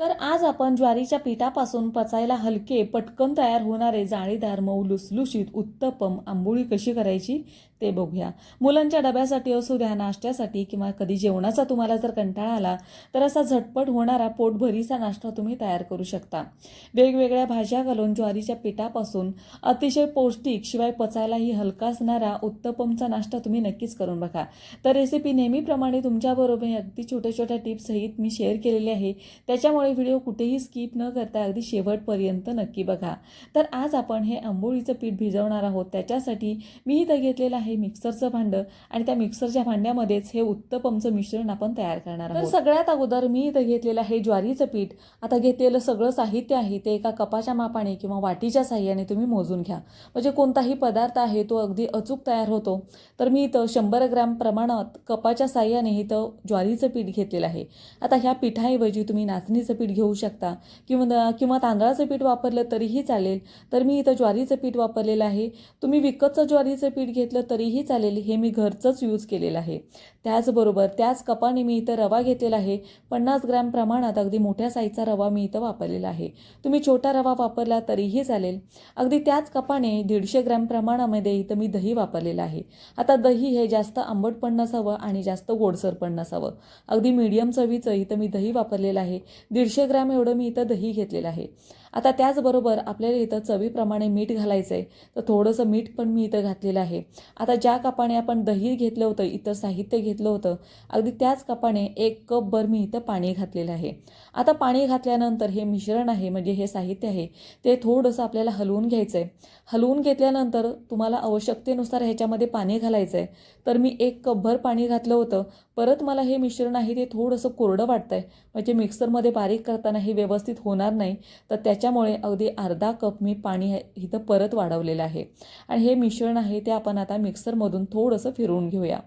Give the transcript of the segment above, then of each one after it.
तर आज आपण ज्वारीच्या पिठापासून पचायला हलके पटकन तयार होणारे जाळीदार मऊ लुसलुशीत उत्तपम आंबोळी कशी करायची ते बघूया. मुलांच्या डब्यासाठी असू द्या नाश्त्यासाठी किंवा कधी जेवणाचा तुम्हाला जर कंटाळा आला तर असा झटपट होणारा पोटभरीचा नाश्ता तुम्ही तयार करू शकता. वेगवेगळ्या भाज्या घालून ज्वारीच्या पिठापासून अतिशय पौष्टिक शिवाय पचायलाही हलका असणारा उत्तपमचा नाश्ता तुम्ही नक्कीच करून बघा. तर रेसिपी नेहमीप्रमाणे तुमच्याबरोबर अगदी छोट्या छोट्या टिप्ससहित मी शेअर केलेली आहे. त्याच्यामुळे व्हिडिओ कुठेही स्किप न करता अगदी शेवटपर्यंत नक्की बघा. तर आज आपण हे आंबोळीचं पीठ भिजवणार आहोत. त्याच्यासाठी मी इथं घेतलेलं आहे मिक्सरचं भांडं आणि त्या मिक्सरच्या भांड्यामध्येच हे उत्तपमचं मिश्रण आपण तयार करणार आहोत. तर सगळ्यात अगोदर मी इथं घेतलेलं आहे ज्वारीचं पीठ. आता घेतलेलं सगळं साहित्य आहे ते एका कपाच्या मापाने किंवा वाटीच्या साह्याने तुम्ही मोजून घ्या. म्हणजे कोणताही पदार्थ आहे तो अगदी अचूक तयार होतो. तर मी इथं शंभर ग्रॅम प्रमाणात कपाच्या साह्याने इथं ज्वारीचं पीठ घेतलेलं आहे. आता ह्या पिठाऐवजी तुम्ही नाचणीचं पीठ घेऊ शकता. किंवा किंवा तांदळाचं पीठ वापरलं तरीही चालेल. तर मी इथं ज्वारीचं पीठ वापरलेलं आहे. तुम्ही विकतचं ज्वारीचं पीठ घेतलं तरीही चालेल हे मी घरचंच यूज केलेलं आहे. त्याचबरोबर त्याच कपाने मी इथं रवा घेतलेला आहे. पन्नास ग्रॅम प्रमाणात अगदी मोठ्या साईजचा रवा मी इथं वापरलेला आहे. तुम्ही छोटा रवा वापरला तरीही चालेल. अगदी त्याच कपाने दीडशे ग्रॅम प्रमाणामध्ये इथं मी दही वापरलेलं आहे. आता दही हे जास्त आंबट पण नसावं आणि जास्त गोडसर पण नसावं. अगदी मीडियम चवीचं इथं मी दही वापरलेलं आहे. दीडशे ग्रॅम एवढं मी इथं दही घेतलेलं आहे. आता त्याचबरोबर आपल्याला इथं चवीप्रमाणे मीठ घालायचं आहे तर थोडंसं मीठ पण मी इथं घातलेलं आहे. आता ज्या कपाने आपण दही घेतलं होतं इतर साहित्य घेतलं होतं अगदी त्याच कपाने एक कपभर मी इथं पाणी घातलेलं आहे. आता पाणी घातल्यानंतर हे मिश्रण आहे म्हणजे हे साहित्य आहे ते थोडंसं आपल्याला हलवून घ्यायचं आहे हलवून घेतल्यानंतर तुम्हाला आवश्यकतेनुसार ह्याच्यामध्ये पाणी घालायचं आहे तर मी एक कपभर पाणी घातलं होतं. परत मला हे मिश्रण आहे ते थोडंसं कोरडं वाटतं आहे म्हणजे मिक्सरमध्ये बारीक करताना हे व्यवस्थित होणार नाही. तर त्याच्या त्याच्यामुळे अगदी अर्धा कप मी पाणी इथं परत वाढवलेलं आहे. आणि हे मिश्रण आहे ते आपण आता मिक्सरमधून थोडंसं फिरवून घेऊया.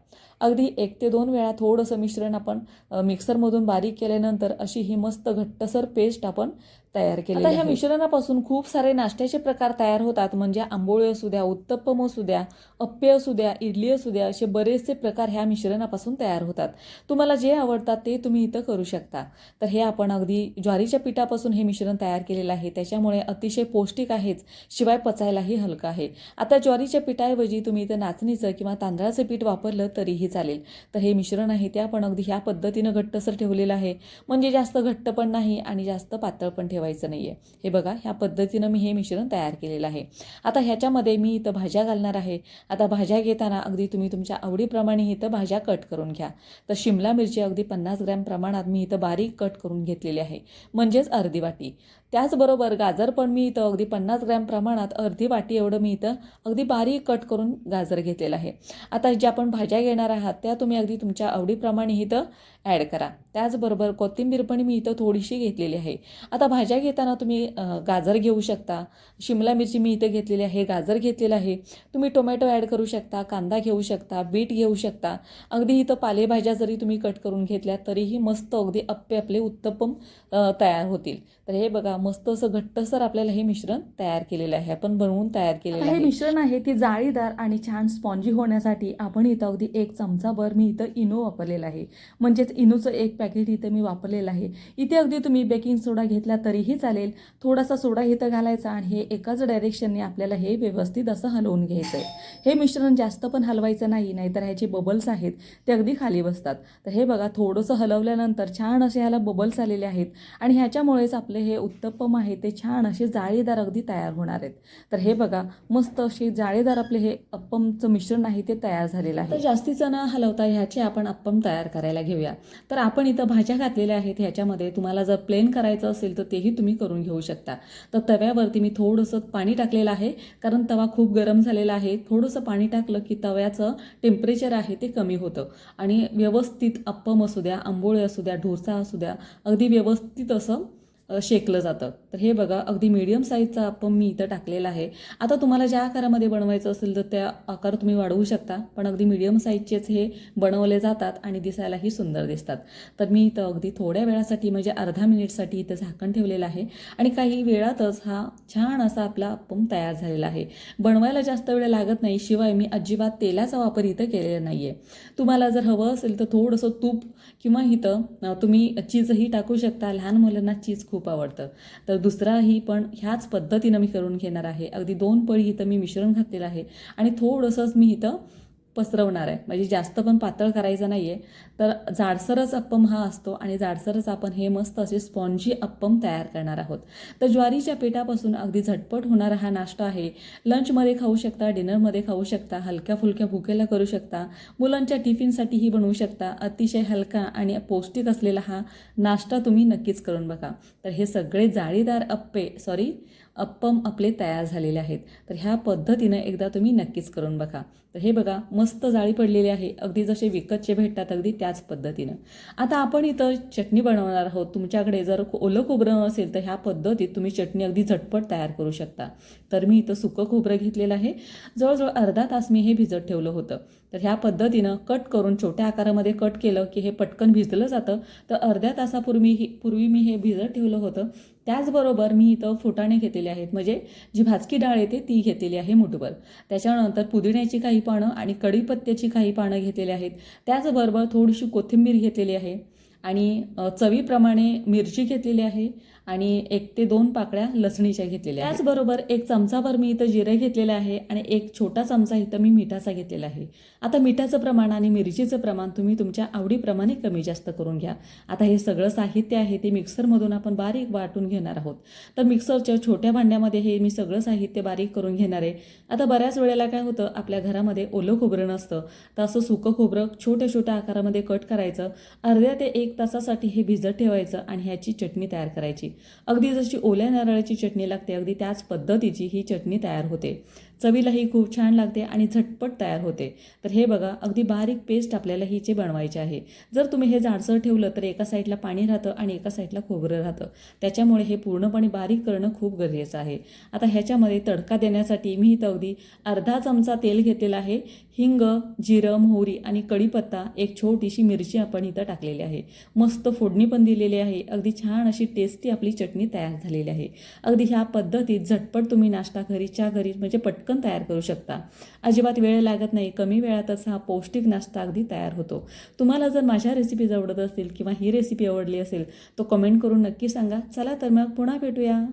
अगदी एक ते दोन वेळा थोडंसं मिश्रण आपण मिक्सरमधून बारीक केल्यानंतर अशी ही मस्त घट्टसर पेस्ट आपण तयार केली आता ह्या मिश्रणापासून खूप सारे नाश्त्याचे प्रकार तयार होतात. म्हणजे आंबोळी असू द्या उत्तप्पम असू द्या अप्पे असू द्या इडली असू द्या असे बरेचसे प्रकार ह्या मिश्रणापासून तयार होतात. तुम्हाला जे आवडतात ते तुम्ही इथं करू शकता. तर हे आपण अगदी ज्वारीच्या पिठापासून हे मिश्रण तयार केलेलं आहे. त्याच्यामुळे अतिशय पौष्टिक आहेच. शिवाय पचायलाही हलकं आहे. आता ज्वारीच्या पिठाऐवजी तुम्ही इथं नाचणीचं किंवा तांदळाचं पीठ वापरलं तरीही चालेल. तर हे मिश्रण आहे ते आपण अगदी ह्या पद्धतीनं घट्टसर ठेवलेलं आहे. म्हणजे जास्त घट्ट पण नाही आणि जास्त पातळ पण ठेवायचं नाही आहे हे बघा ह्या पद्धतीनं मी हे मिश्रण तयार केलेलं आहे. आता ह्याच्यामध्ये मी इथं भाज्या घालणार आहे. आता भाज्या घेताना अगदी तुम्ही तुमच्या आवडीप्रमाणे इथं भाज्या कट करून घ्या. तर शिमला मिरची अगदी पन्नास ग्रॅम प्रमाणात मी इथं बारीक कट करून घेतलेली आहे. म्हणजेच अर्धी वाटी. त्याचबरोबर गाजर पण मी इथं अगदी पन्नास ग्रॅम प्रमाणात अर्धी वाटी एवढं मी इथं अगदी बारीक कट करून गाजर घेतलेलं आहे. आता ज्या आपण भाज्या घेणार आहात त्या तुम्ही अगदी तुमच्या आवडीप्रमाणे इथं ॲड करा. त्याचबरोबर कोथिंबीर पण मी इथं थोडीशी घेतलेली आहे. आता भाज्या घेताना तुम्ही गाजर घेऊ शकता. शिमला मिरची मी इथं घेतलेली आहे गाजर घेतलेलं आहे. तुम्ही टोमॅटो ॲड करू शकता कांदा घेऊ शकता बीट घेऊ शकता. अगदी इथं पालेभाज्या जरी तुम्ही कट करून घेतल्या तरीही मस्त अगदी अप्पे आपले उत्तपम तयार होतील. तर हे बघा मस्त असं घट्टसर आपल्याला हे मिश्रण तयार केलेलं आहे. आपण बनवून तयार केलेलं आहे. हे मिश्रण आहे ते जाळीदार आणि छान स्पॉन्जी होण्यासाठी आपण इथं अगदी एक चमचाभर मी इथं इनो वापरलेला आहे. म्हणजेच इनोचं एक पॅकेट इथं मी वापरलेलं आहे. इथे अगदी तुम्ही बेकिंग सोडा घेतला तरीही चालेल. थोडासा सोडा इथं घालायचा आणि हे एकाच डायरेक्शनने आपल्याला हे व्यवस्थित असं हलवून घ्यायचं आहे हे मिश्रण जास्त पण हलवायचं नाही नाहीतर ह्याचे बबल्स आहेत ते अगदी खाली बसतात. तर हे बघा थोडंसं हलवल्यानंतर छान असे ह्याला बबल्स आलेले आहेत. आणि ह्याच्यामुळेच आपले हे उत्तप्पम आहे ते छान असे जाळीदार अगदी तयार होणार आहेत. तर हे बघा मस्त असे जाळीदार आपले हे अप्पमचं मिश्रण आहे ते तयार झालेलं आहे. तर जास्तीचं न हलवता ह्याचे आपण अप्पम तयार करायला घेऊया. तर आपण इथं भाज्या घातलेल्या आहेत ह्याच्यामध्ये तुम्हाला जर प्लेन करायचं असेल तर तेही तुम्ही करून घेऊ शकता. तर तव्यावरती मी थोडंसं पाणी टाकलेलं आहे कारण तवा खूप गरम झालेला आहे. थोडंसं पाणी टाकलं की तव्याचं टेम्परेचर आहे ते कमी होतं. आणि व्यवस्थित अप्पम असू द्या आंबोळे असू द्या ढोसा असू द्या अगदी व्यवस्थित असं शेकलं जातं. तर हे बघा अगदी मीडियम साईजचा अप्पम मी इथं टाकलेला आहे. आता तुम्हाला ज्या आकारामध्ये बनवायचं असेल तर त्या आकार तुम्ही वाढवू शकता. पण अगदी मीडियम साईजचेच हे बनवले जातात आणि दिसायलाही सुंदर दिसतात. तर मी इथं अगदी थोड्या वेळासाठी म्हणजे अर्धा मिनिटसाठी इथं झाकण ठेवलेलं आहे. आणि काही वेळातच हा छान असा आपला अप्पम तयार झालेला आहे. बनवायला जास्त वेळ लागत नाही शिवाय मी अजिबात तेलाचा वापर इथं केलेला नाही आहे तुम्हाला जर हवं असेल तर थोडंसं तूप किंवा इथं तुम्ही चीजही टाकू शकता. लहान मुलांना चीज खूप खूप आवडतं. तर दुसराही पण ह्याच पद्धतीनं मी करून घेणार आहे. अगदी दोन पळी इथं मी मिश्रण घातलेलं आहे. आणि थोडंसंच मी इथं पसरवणार आहे. म्हणजे जास्त पण पातळ करायचं नाही आहे तर जाडसरच अप्पम हा असतो आणि जाडसरच आपण हे मस्त असे स्पॉन्जी अप्पम तयार करणार आहोत. तर ज्वारीच्या पिठापासून अगदी झटपट होणारा हा नाश्ता आहे. लंचमध्ये खाऊ शकता डिनरमध्ये खाऊ शकता हलक्या फुलक्या भुकेला करू शकता मुलांच्या टिफिनसाठीही बनवू शकता अतिशय हलका आणि पौष्टिक असलेला हा नाश्ता तुम्ही नक्कीच करून बघा. तर हे सगळे जाळीदार अप्पे सॉरी अप्पम आपले तयार झालेले आहेत. तर ह्या पद्धतीनं एकदा तुम्ही नक्कीच करून बघा. तर हे बघा मस्त जाळी पडलेली आहे. अगदी जसे विकतचे भेटतात अगदी त्याच पद्धतीनं. आता आपण इथं चटणी बनवणार आहोत. तुमच्याकडे जर ओलं खोबरं असेल तर ह्या पद्धतीत तुम्ही चटणी अगदी झटपट तयार करू शकता. तर मी इथं सुकं खोबरं घेतलेलं आहे. जवळजवळ अर्धा तास मी हे भिजत ठेवलं होतं. तर ह्या पद्धतीनं कट करून छोट्या आकारामध्ये कट केलं की हे पटकन भिजलं जातं. तर अर्ध्या तासापूर्वी ही पूर्वी मी हे भिजत ठेवलं होतं. त्याचबरोबर मी इथं फुटाणे घेतलेले आहेत. म्हणजे जी भाजकी डाळ येते ती घेतलेली आहे मुठभर. त्याच्यानंतर पुदिन्याची काही पानं आणि कढीपत्त्याची काही पानं घेतलेली आहेत. त्याचबरोबर थोडीशी कोथिंबीर घेतलेली आहे. आणि चवीप्रमाणे मिरची घेतलेली आहे. आणि एक ते दोन पाकळ्या लसणीच्या घेतलेल्या त्याचबरोबर एक चमचाभर मी इथं जिरे घेतलेले आहे आणि एक छोटा चमचा इथं मी मिठाचा घेतलेला आहे. आता मिठाचं प्रमाण आणि मिरचीचं प्रमाण तुम्ही तुमच्या आवडीप्रमाणे कमी जास्त करून घ्या. आता हे सगळं साहित्य आहे ते मिक्सरमधून आपण बारीक वाटून घेणार आहोत. तर मिक्सरच्या छोट्या भांड्यामध्ये हे मी सगळं साहित्य बारीक करून घेणार आहे. आता बऱ्याच वेळेला काय होतं आपल्या घरामध्ये ओलं खोबरं नसतं. तर असं सुकं खोबरं छोट्या छोट्या आकारामध्ये कट करायचं. अर्ध्या ते एक तासासाठी हे भिजत ठेवायचं आणि ह्याची चटणी तयार करायची. अगदी जशी ओल्या नारळाची चटणी लागते अगदी त्याच पद्धतीची ही चटणी तयार होते. चवीलाही खूप छान लागते आणि झटपट तयार होते. तर हे बघा अगदी बारीक पेस्ट आपल्याला हिचे बनवायचे आहे. जर तुम्ही हे जाडसर ठेवलं तर एका साईडला पाणी राहतं आणि एका साईडला खोबरं राहतं. त्याच्यामुळे हे पूर्णपणे बारीक करणं खूप गरजेचं आहे. आता ह्याच्यामध्ये तडका देण्यासाठी मी इथं अगदी अर्धा चमचा तेल घेतलेला आहे. हिंग जिरं मोहरी आणि कढीपत्ता एक छोटीशी मिरची आपण इथं टाकलेली आहे. मस्त फोडणी पण दिलेली आहे. अगदी छान अशी टेस्टी आपली चटणी तयार झालेली आहे. अगदी ह्या पद्धतीत झटपट तुम्ही नाश्ता घरीच्या घरी म्हणजे पटकन तयार करू शकता. अजिबात वेळ लागत नाही. कमी वेळातच हा पौष्टिक नाश्ता अगदी तयार होतो. तुम्हाला जर माझ्या रेसिपीज आवडत असतील किंवा ही रेसिपी आवडली असेल तर कमेंट करून नक्की सांगा. चला तर मग पुन्हा भेटूया.